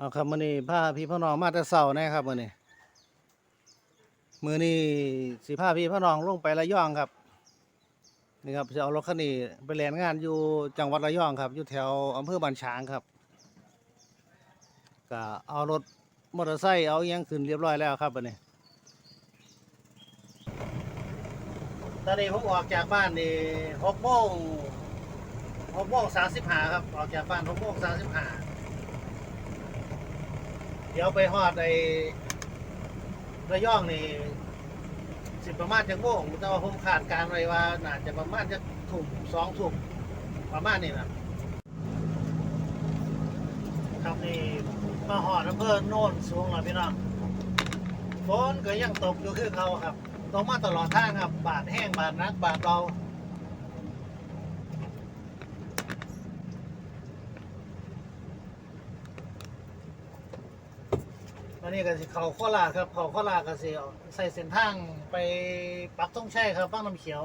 เอาครับมื้อนี้พาพี่พ่อน้องมาแต่เช้าแน่ครับมื้อนี้มือนี้สิพาพี่พ่อน้องลงไประยองครับนี่ครับจะเอารถคันนี้ไปแลนงานอยู่จังหวัดระยองครับอยู่แถวอำเภอบ้านฉางครับก็เอารถมอเตอร์ไซค์เอายังขึ้นเรียบร้อยแล้วครับบัดนี้ตอนนี้ผมออกจากบ้านนี่หกโมงหกโมงสามสิบห้าครับออกจากบ้านหกโมงสามสิบห้า เดี๋ยวไปฮอดไอ้ระยองนี่สิประมาณจังโมงแต่ว่าผมคาดการณ์ไว้ว่าน่าจะประมาณจะทุ่มสองทุ่มประมาณนี้นะครับนี่มาหอดอำเภอโน่นสูงแล้วพี่น้องฝนก็ยังตกอยู่คือเขาครับตรงมาตลอดทางครับ บาดแห้งบาดนักบาดเบา วันนี้ก็สิเขาโคราครับเขาโคราก็สิใส่เส้นทางไปปักต้องใช่ครับบ้างน้ำเขียว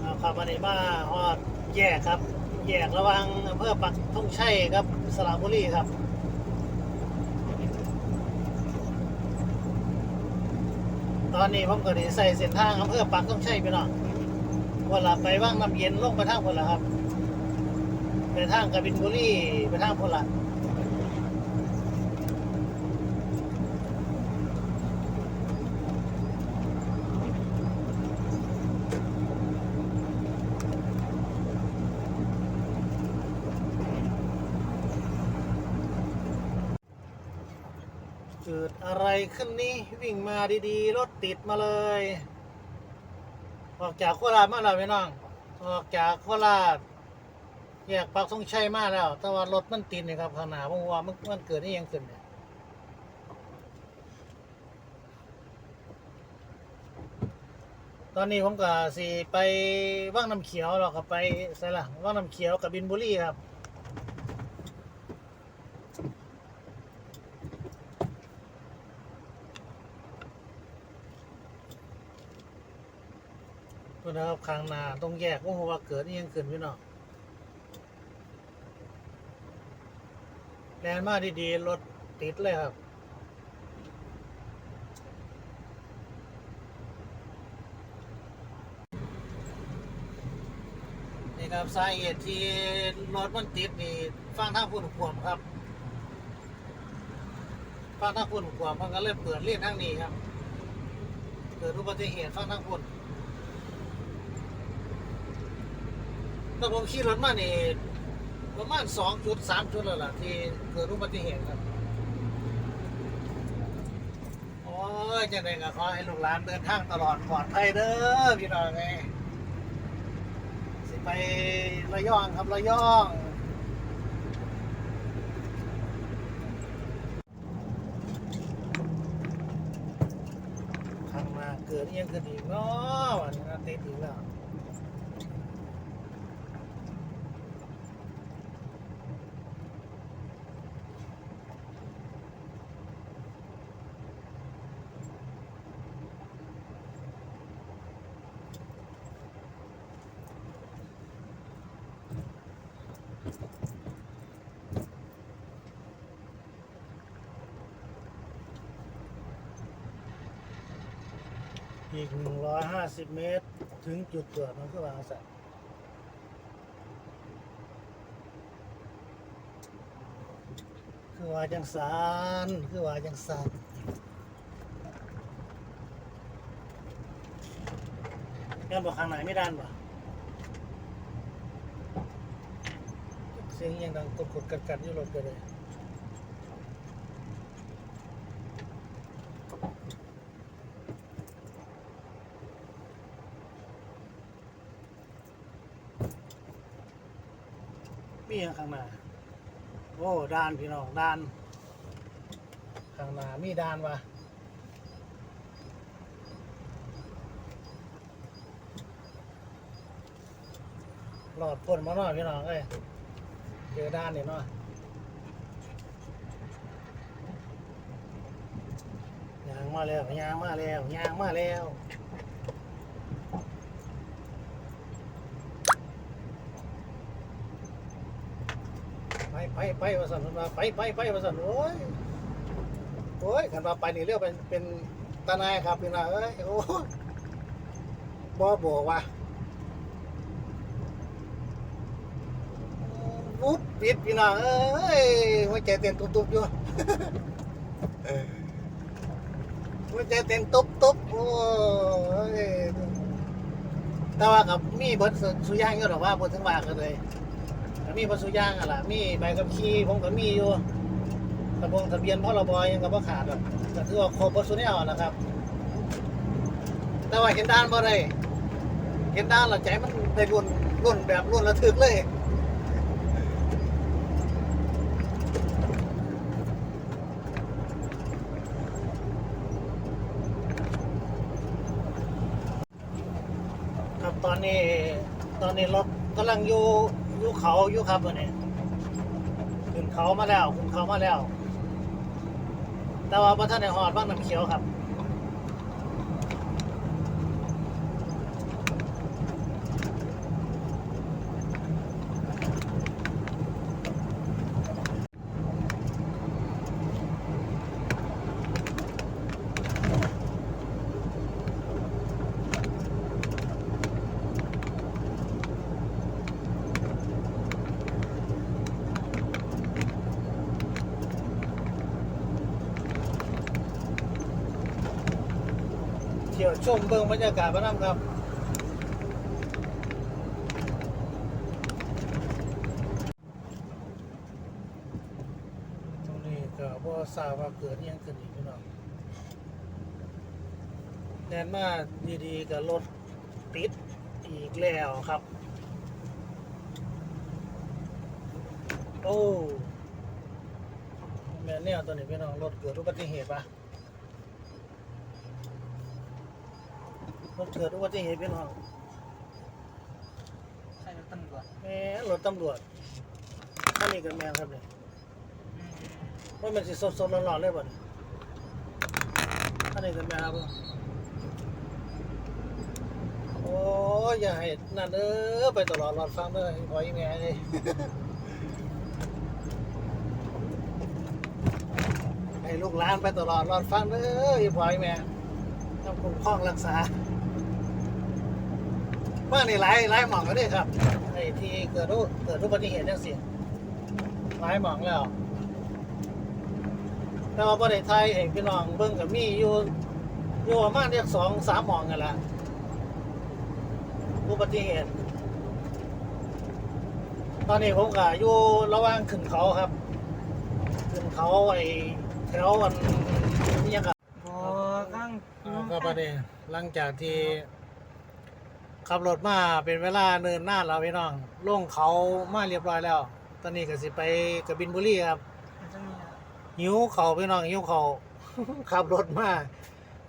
เอาครับวันนี้มาฮอดแยกครับ แยกระวังอำเภอปักธงชัยครับสระบุรีครับตอนนี้ผมก็ได้ใส่เส้นทางอำเภอปักธงชัยไปหน่อย วันละไปว่างน้ำเย็นลงไปทางพนละครับ ไปทางกบินบุรีไปทางพนละเกิดอะไรขึ้นนี่วิ่งมาดีๆ รถติดมาเลย ออกจากโคราชมาแล้วพี่น้อง ออกจากโคราชแยกปากทงชัยมาแล้ว แต่ว่ารถมันติดนี่ครับข้างหน้าเพราะว่ามันมันเกิดนี่ยังขึ้นเนี่ยตอนนี้ผมก็สิไปว่างน้ำเขียวเราก็ไปใส่ละว่างน้ำเขียวกับบินบุรีครับ เพื่อนนะครับข้า งหน้าตรงแยกว่าว่าเกิดนี่ยังขึ้นพี่น้องแลนมาดีๆรถติดเลยครับนี่ครับสาเหตุที่รถมันติดนี่ฟังทางพุ่นขวมครับฟังทางพุ่นขวมมันก็เลยเปิดเลี่ยนทางนี้ครับ เกิดอุบัติเหตุฟังทางพุ่น แต่ผมขี่รถมานี่ประมาณสองจุดสามจุดแล้วล่ะ ที่เกิดอุบัติเหตุครับ โอ้ยจังไดก็ขอให้ลูกหลานเดินทางตลอดปลอดภัยเด้อพี่น้องไงสิไประยองครับระยองข้างหน้าเกิดยังขึ้นอีกเนาะวันนี้นะติดอีกแล้ว อีก 150 เมตร ถึงจุดเกิดมันก็วางสัตว์คือว่าจังสารคือว่าจังสารงั้นบอกข้างไหนไม่ด้านป่ะเสียงยังดังกดกดกัดกัดอยู่รถไปเลย มีอย่างข้างหน้าโอ้ดานพี่น้องดาน ข้างหน้ามีดานวะหลอดพ่นมาหน่อยพี่น้องเอ้ยเจอด้านนี่เนาะยางมาแล้วยางมาแล้วยางมาแล้ว ไปไปว่าสันมาไปไปไปว่าสันโอ้ยโอ้ยขันมาไปนี่เรียกเป็นเป็นตานายครับพี่นาเอ้ยโอ้บ่บอกว่าปุ๊บปิดพี่นาเอ้ยหัวใจเต้นตุบๆอยู่หัวใจเต้นตุบๆโอ้ยแต่ว่ากับมีบิดสุย่างก็หรอว่าบนถึงว่ากันเลย มีพสุย่างอะล่ะมีใบขับขี่ผมก็มีอยู่ทะบงทะเบียนพ่อรบยังก็บ่ขาดหรอกก็ถือว่าครบบ่สุดแนวนะครับ แต่ว่าเห็นด้านบ่ได้เห็นด้านและใจมันได้รุ่นรุ่นแบบรุ่นระทึกเลยครับตอนนี้ตอนนี้รถกำลังอยู่ เขาอยู่ครับวันนี้ขึ้นเขามาแล้วขึ้นเขามาแล้ว แต่ว่าพระท่านในหอดบ้างน้ำเขียวครับ ชมเบิ่งบรรยากาศบ้านน้ำครับตรงนี้ก็บ่ทราบว่าเกิดยังขึ้นอีกพี่น้องแนนมาดีๆกับรถติดอีกแล้วครับ โอ้แม่นเนี่ยตัวนี้พี่น้องรถเกิดอุบัติเหตุปะ รถเกิดอุบัติเหตุพี่น้องใช่รถตำรวจแหม่รถตำรวจท่านนี้กันแมนครับเนี่ยว่ามันสิสดสดๆร้อนๆเลยบ่เนี่ยท่านนี้กันแมนครับโอ้ยอย่าให้นั่นเออไปตลอดรอดฟังเด้อไอ้พ่อไอ้แม่เลยให้ลูกหลานไปตลอดรอดฟังเด้อไอ้พ่อไอ้แม่ต้องคุ้มครองรักษา ว่านี่หลายหลายหมองก็ได้ครับไอ้ที่เกิดอุเกิดอุบัติเหตุจังซี่หลายหมองแล้วแต่ว่าประเทศไทยเองพี่น้องเบิ่งก็มีอยู่อยู่ประมาณเรียกสองสามหมองกันละอุบัติเหตุตอนนี้ผมก็อยู่ระหว่างขึ้นเขาครับ ขึ้นเขาไอ้แถววันนี้ยังกับโอ้ข้างก็ประเด็นหลังจากที่ ขับรถมาเป็นเวลาเนินหน้าเราพี่น้องลงเขามาเรียบร้อยแล้ว ตอนนี้ก็สิไปกบินบุรีครับหิวเขาพี่น้องหิวเขาขับรถมา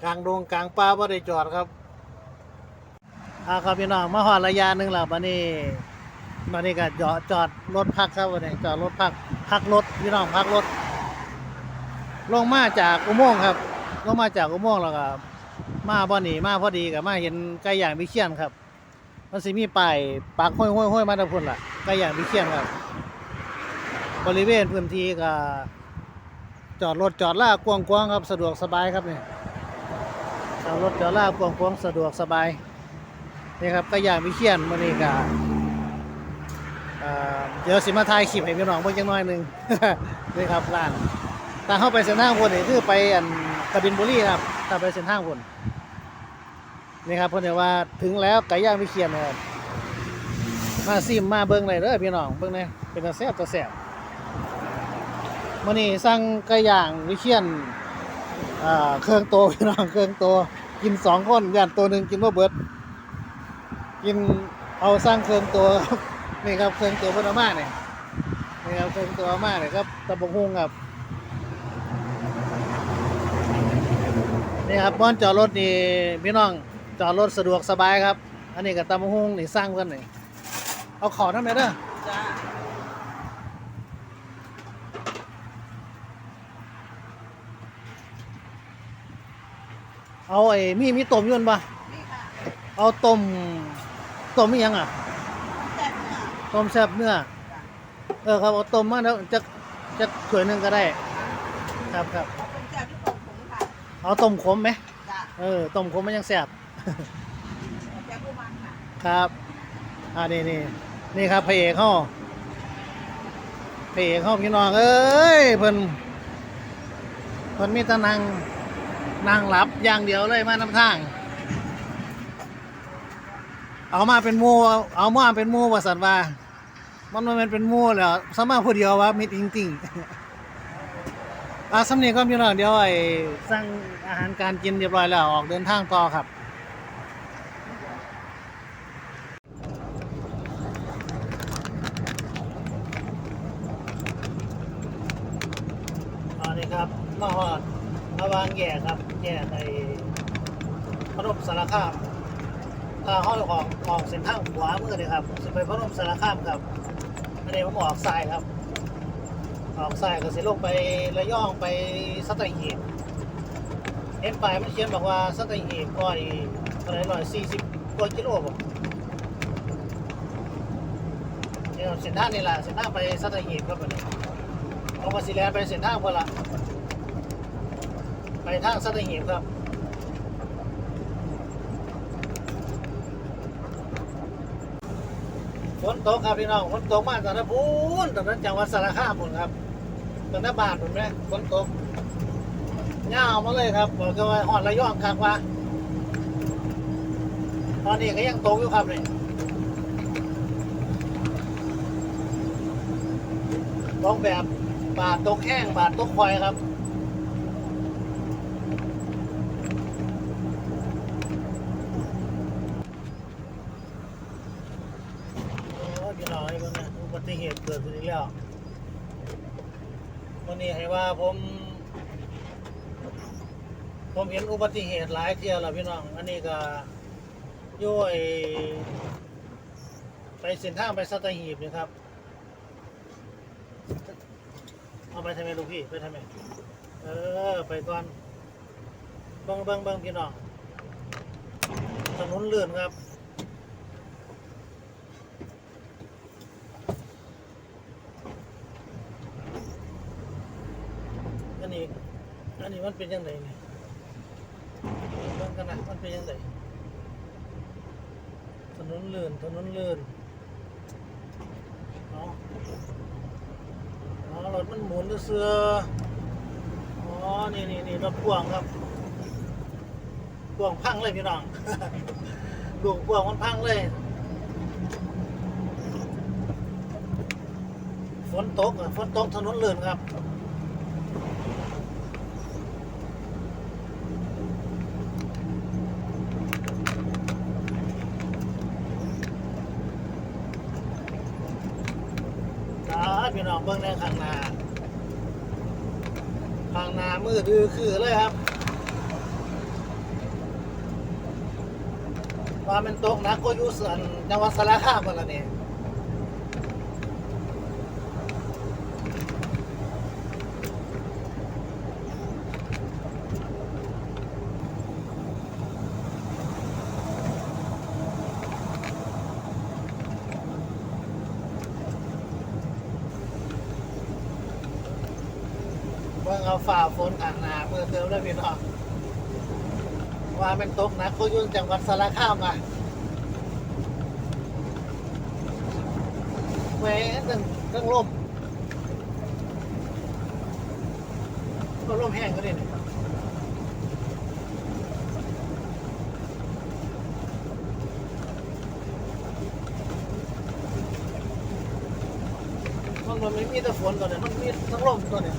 กลางดงกลางป่าบ่ได้จอดครับอาครับพี่น้องมาหอดระยะหนึ่งแล้วบัดนี้บัดนี้ก็จอดจอดรถพักครับบัดนี้จอดรถพักพักรถพี่น้องพักรถ ลงมาจากอุโมงค์ครับลงมาจากอุโมงค์แล้วก็มาบ่หนีมาพอดีกับมาเห็นไก่ย่างวิเชียนครับ มันสิมีป้ายปักห้อยห้อยห้อยมาตะพุ่นล่ะไก่ย่างวิเชียนครับ บริเวณพื้นที่ก็จอดรถจอดลากกว้างๆครับสะดวกสบายครับเนี่ยจอดรถจอดลากกว้างๆสะดวกสบายนี่ครับไก่ย่างวิเชียนมื้อนี้ก็เดี๋ยวสิมาถ่ายคลิปให้พี่น้องเบิ่งจักน่อยหนึงนี่ครับร้านถ้าเข้าไปเส้นทางบนนี่คือไปอันกบินบุรีครับถ้าไปเส้นทางบน นี่ครับเพิ่นเรียว่าถึงแล้วไก่ย่างวิเชียนนะครับมาซิมมาเบิ่งเลยเด้อพี่น้องเบิ่งเลยเป็นตาแซ่บตาแซ่บมื้อนี้สั่งไก่ย่างวิเชียนเครื่องโตพี่น้องเครื่องโตกินสองคนย่านตัวหนึ่งกินบ่าเบิดกินเอาสั่งเครื่องโตครับนี่ครับเครื่องโตเพิ่นเอามาเนี่ยนี่ครับเครื่องตเอามาเนี่ยครับตะบงฮุงครับนี่ครับบ้านจอดรถนี่พี่น้อง จอดรถสะดวกสบายครับ อันนี้กับตำบักหุ่งนี่สร้างกันนี่เอาขอน้ำเลยเด้อจ้าเอาไอ้มีมีต้มอยุ่นปะนี่ค่ะเอาต้มต้มมีหยังอะ แต่เนี่ยต้มแซ่บเนื้อ เออครับเอาต้มมาแล้วจะจะถ้วยหนึงก็ได้ ครับครับผมจะที่ผมผมค่ะเอาต้มขมไหมจ้ะเออต้มขมมันยังแซ่บจะผู้มัน ครับอ่านี่นี่นี่ครับพระเอกเขาพระเอกเขาพี่น้องเอ้ยเพิ่นเพิ่นมีตะนังนั่งหลับอย่างเดียวเลยมานำทาง เอามาเป็นมูเอามาเป็นมูว่าสันว่ามันมันเป็นมูแล้วสมาผู้เดียวว่ามิดจริงๆอาสำเนียงก็พี่น้องเดียวไอ้สั่งอาหารการกินเรียบร้อยแล้วออกเดินทางต่อครับ ตอนนี้ ครับมาฮอดระวางแย่ครับ แย่ในพนมสารคามถ้าเขาออกออกเส้นทางขวามือเลยครับจะไปพนมสารคามครับอันนี้ผมออกซ้ายครับ ออกซ้ายก็เสิลงไประยองไปสัตหีบเอ็นไปายมันเขียนบอกว่าสัตหีบก้อยอะไรร้อยสี่สิบกว่ากิโลบ่เนี่ยเส้นทางนี่แหละเส้นทางไปสัตหีบครับวันเอามาสิแลนไปเส้นทางพอละ ไปทางสัตหีบครับฝนตกครับพี่น้องฝนตกมากตอนนั้นพูนตอนนั้นจังหวัดสารคามพุ่นครับตอนนั้นบาทผมนะฝนตกเงามาเลยครับบอกกันว่าหอดระยองคักว่าตอนนี้ก็ยังตกอยู่ครับนี่ตกแบบบาทตกแห้งบาทตกควายครับ โอ้ยพี่น้องไอ้พวกนี้อุบัติเหตุเกิดขึ้นอีกแล้ว ว่าผม ผมเห็นอุบัติเหตุหลายเที่ยวแล้วพี่น้อง อันนี้ก็ย้อยไปเส้นทางไปสัตหีบนะครับ เอาไปทำไมลูกพี่ ไปทำไม เออ ไปก่อนเบังเบังเบังพี่น้องถนนเลื่อนครับ นี้ อันนี้มันเป็นยังไงเนี่ยบิ่งกันนะมันเป็นยังไงถนนเลื่อนถนนเลื่อนเนาะรถมันหมุนเสืออ๋อ นี่นี่นี่รถพ่วงครับพ่วงพังเลยพี่น้องลูกพ่วงมันพังเลย ฝนตกอะฝนตกถนนเลื่อนครับ พี่น้องเบื้องในข้างหน้าข้างหน้ามือดื้อคือเลยครับว่ามันตกนักก็อยู่ส่วนจังหวัดสารคามกันละเนี่ยเบื้องเอาฝ่าฝนข้างหน้ามือ เติมเลยพี่น้องว่ามันตกนักก็อยู่จังหวัดสารคามอะแหวนตั้งตั้งลมก็ลมแห้งก็ได้เนี่ยมันมันไม่มีแต่ฝนตัวเนี่ยมันมีทั้งลมตัวเนี่ย